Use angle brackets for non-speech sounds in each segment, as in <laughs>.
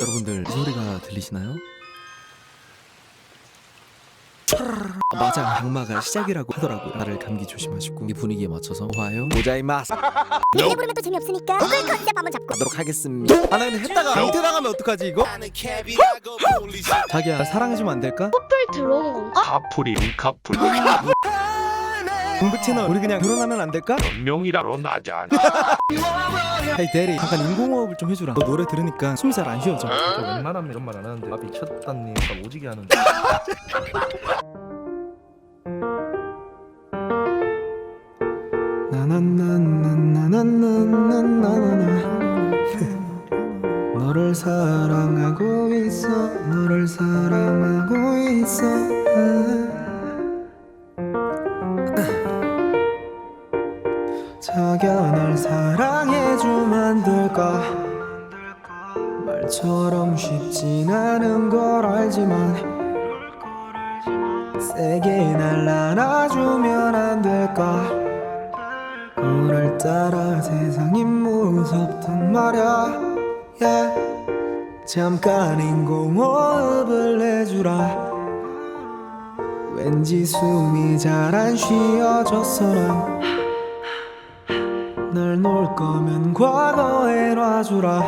여러분들 이 소리가 들리시나요? 아, 맞아. 악마가 시작이라고 하더라고요. 나를 감기 조심하시고 이 분위기에 맞춰서 오하요. 모자이마스. 이래 부르면 또 재미없으니까 구글 컨셉 한번 잡고. 하도록 하겠습니다. 아나 근데 했다가 강퇴 나가면 어떡하지 이거? 자기야 나 사랑해주면 안 될까? 뿔 들어온 건가? 카풀임 카풀 공백 채널. 우리 그냥 결혼하면 안 될까? 명이라로 나자 <laughs> 하이 대리. 잠깐 인공호흡을 좀 해주라. 너 노래 들으니까 숨이 잘 안 쉬어져. 저 웬만하면 이런 말 안 하는데. 아 미쳤다니. 막 오지게 하는데. 나나나나나나나나 너를 사랑하고 있어 너를 사랑하고 있어 자기야 날 사랑해주면 안 될까? 말처럼 쉽진 않은 걸 알지만 세게 날 안아주면 안 될까? 오늘따라 세상이 무섭단 말야. Yeah. 잠깐 인공호흡을 해주라 왠지 숨이 잘 안 쉬어졌어 난널 놓을 거면 과거에 놔주라.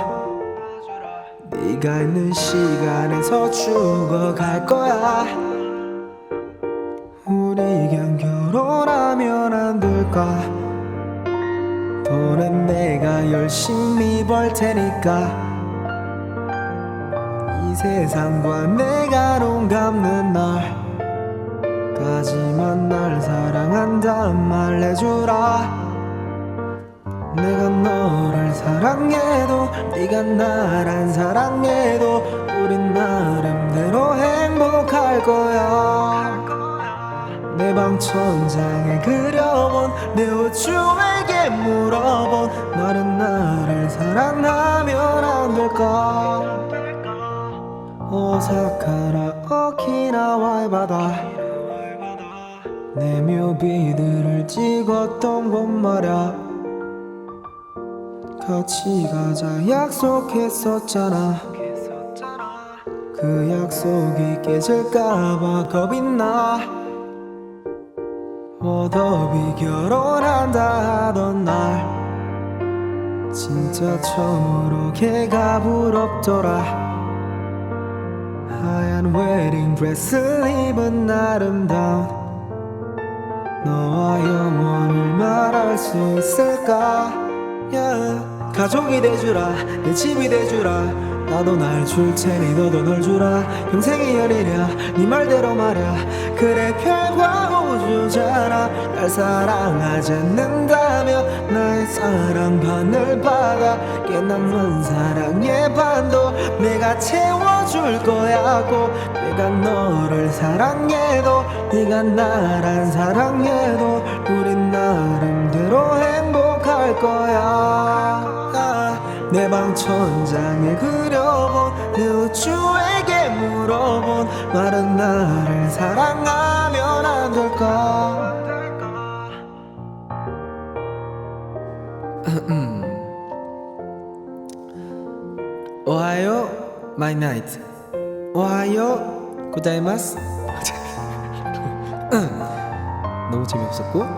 네가 있는 시간에서 죽어갈 거야. 우리 그냥 결혼하면 안 될까? 돈은 내가 열심히 벌 테니까. 이 세상과 내가 눈 감는 날 까지만 날 사랑한단 말 해주라. 내가 너를 사랑해도 네가 날 안 사랑해도 우린 나름대로 행복할 거야. 내 방 천장에 그려본 내 우주에게 물어본 너는 나를 사랑하면 안 될까? 오사카라 오키나와의 바다 내 묘비들을 찍었던 곳 말야 같이 가자 약속했었잖아. 그 약속이 깨질까봐 겁이 나. 어더비 결혼한다 하던 날 진짜 처음으로 걔가 부럽더라. 하얀 웨딩 드레스를 입은 아름다운 너와 영원을 말할 수 있을까? Yeah. 가족이 돼주라 내 집이 돼주라. 나도 날 줄 테니 너도 널 주라. 평생이 열리랴 네 말대로 말야. 그래 별과 우주잖아. 날 사랑하지 않는다면 사랑 반을 받아 깨남은 사랑의 반도 내가 채워줄 거야고 내가 너를 사랑해도 네가 날안 사랑해도 우린 나름대로 행복할 거야. 내 방 천장에 그려본 내 우주에게 물어본 말은 나를 사랑하면 안 될까 나이트. 오하요 고자이마스. 너무 재미없었고? 네.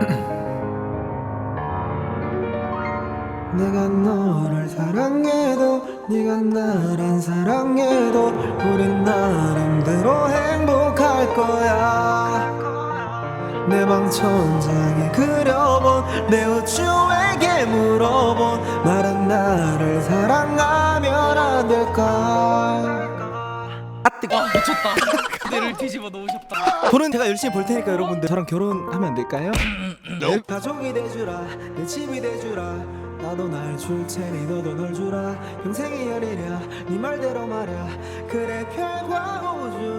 <clears throat> 내가 너를 사랑해도 네가 날 안 사랑해도 우린 나름대로 행복할 거야. 내 방 천장에 그려본 내 우주에게 물어 미쳤다. 그대를 뒤집어 놓으셨다. 돈은 제가 열심히 벌 테니까 여러분들 저랑 결혼하면 안 될까요? 내 가족이 돼주라 내 집이 돼주라. 나도 날 줄 테니 너도 널 주라. 평생이 열리랴 네 말대로 말야. 그래 별과 우주